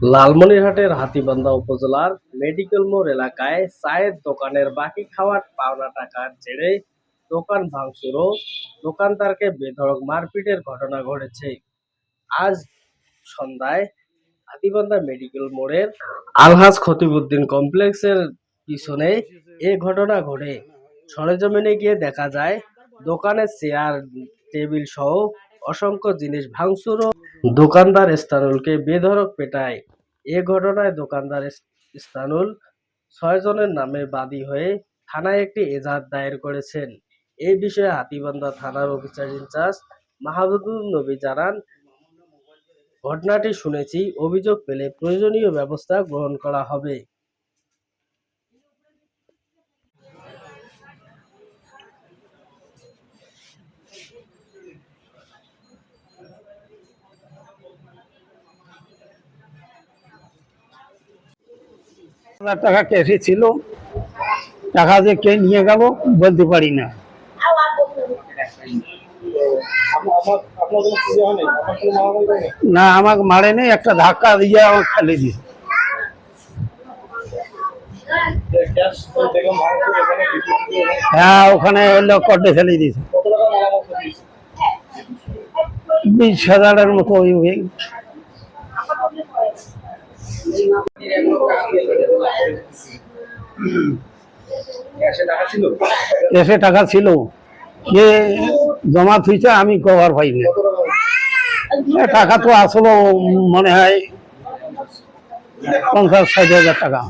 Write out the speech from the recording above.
লালমনিরহাটের হাতীবান্ধা উপজেলার মেডিকেল মোড় এলাকায় চায়ের দোকানের বাকি খাওয়ার পাওনা টাকার জেরে দোকান ভাঙচুর ও দোকানদারকে বেধড়ক মারপিটের ঘটনা ঘটেছে। আজ সন্ধ্যায় হাতীবান্ধা মেডিকেল মোড়ের আলহাজ খতিবুদ্দিন কমপ্লেক্সের পিছনে এ ঘটনা ঘটে। সরেজমিনে গিয়ে দেখা যায়, দোকানের চেয়ার, টেবিল সহ অসংখ্য জিনিস ভাঙচুর দোকানদার স্তানুলকে বেধড়ক পেটায়। এ ঘটনায় দোকানদার স্থানুল ছয়জনের নামে বাদী হয়ে থানায় একটি এজাহার দায়ের করেছেন। এই বিষয়ে হাতিবান্ধা থানার অফিসার ইনচার্জ মাহবুদুল নবী জানান, ঘটনাটি শুনেছি, অভিযোগ পেলে প্রয়োজনীয় ব্যবস্থা গ্রহণ করা হবে। হাজার টাকা ক্যাশে ছিল। টাকা যে কে নিয়ে গেল বলতে পারি না। না আমাকে মারে নেই একটা ধাক্কা দিয়ে আমাকে ফেলে দিয়ে হ্যাঁ ওখানে হলো কটে ফেলে দিয়েছে। বিশ হাজারের মতো ওই এসে টাকা ছিল। কে জমা থুইছে আমি কভার পাইনি টাকা তো আসলো, মনে হয় পঞ্চাশ, ষাট হাজার টাকা।